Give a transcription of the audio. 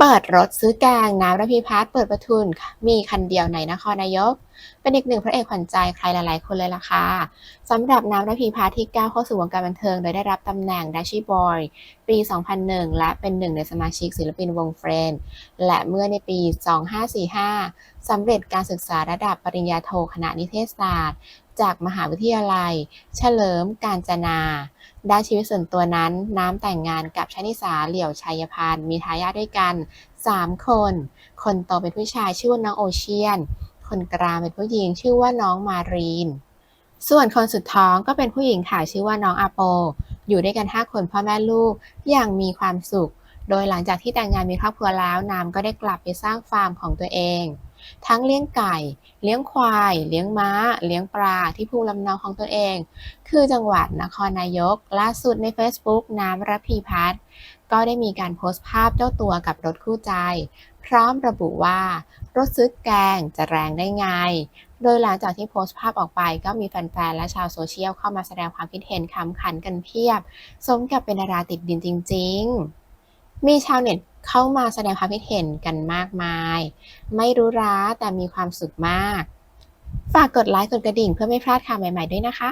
เปิดรถซื้อแกงน้ำระพีพัฒน์เปิดประทุนมีคันเดียวในนครนายก เป็นอีกหนึ่งพระเอกขวัญใจใครหลายๆ คนเลยล่ะค่ะสำหรับน้ำระพีพัฒน์ที่ก้าวเข้าสู่วงการบันเทิง โดยได้รับตำแหน่งดัชชี่บอยปี 2001 และเป็นหนึ่งในสมาชิกศิลปินวงเฟรนและเมื่อในปี 2545สำเร็จการศึกษาระดับปริญญาโทคณะนิเทศศาสตร์ จากมหาวิทยาลัย เฉลิมกาญจนาด้านชีวิตส่วนตัวนั้นน้ำแต่งงานกับชนิสาเหลี่ยวชัยพันธ์มีทายาทด้วยกัน 3 คน คนโตเป็นผู้ชายชื่อว่าน้องโอเชียน คนกลางเป็นผู้หญิงชื่อว่าน้องมารีน ส่วนคนสุดท้องก็เป็นผู้หญิงค่ะชื่อว่าน้องอาโป อยู่ด้วยกัน 5 คนพ่อแม่ลูกอย่างมีความสุข โดยหลังจากที่แต่งงานมีครอบครัวแล้วน้ำก็ได้กลับไปสร้างฟาร์มของตัวเอง ทั้งเลี้ยงไก่ เลี้ยงควาย เลี้ยงม้า เลี้ยงปลาที่ภูลำเนาของตัวเอง คือจังหวัดนครนายก ล่าสุดใน Facebook น้ำระพีพัฒน์ก็ได้มีการโพสต์ภาพเจ้าตัวกับรถคู่ใจ พร้อมระบุว่ารถซื้อแกงจะแรงได้ไง โดยหลังจากที่โพสต์ภาพออกไป ก็มีแฟนๆ และชาวโซเชียลเข้ามาแสดงความคิดเห็นคำขันกันเพียบ สมกับเป็นดาราติดดินจริง ๆ มีชาวเน็ต เข้ามาแสดงความคิดเห็นกันมากมาย ไม่รู้ร้าแต่มีความสุขมาก ฝากกดไลค์กดกระดิ่งเพื่อไม่พลาดข่าวใหม่ ๆ ด้วยนะคะ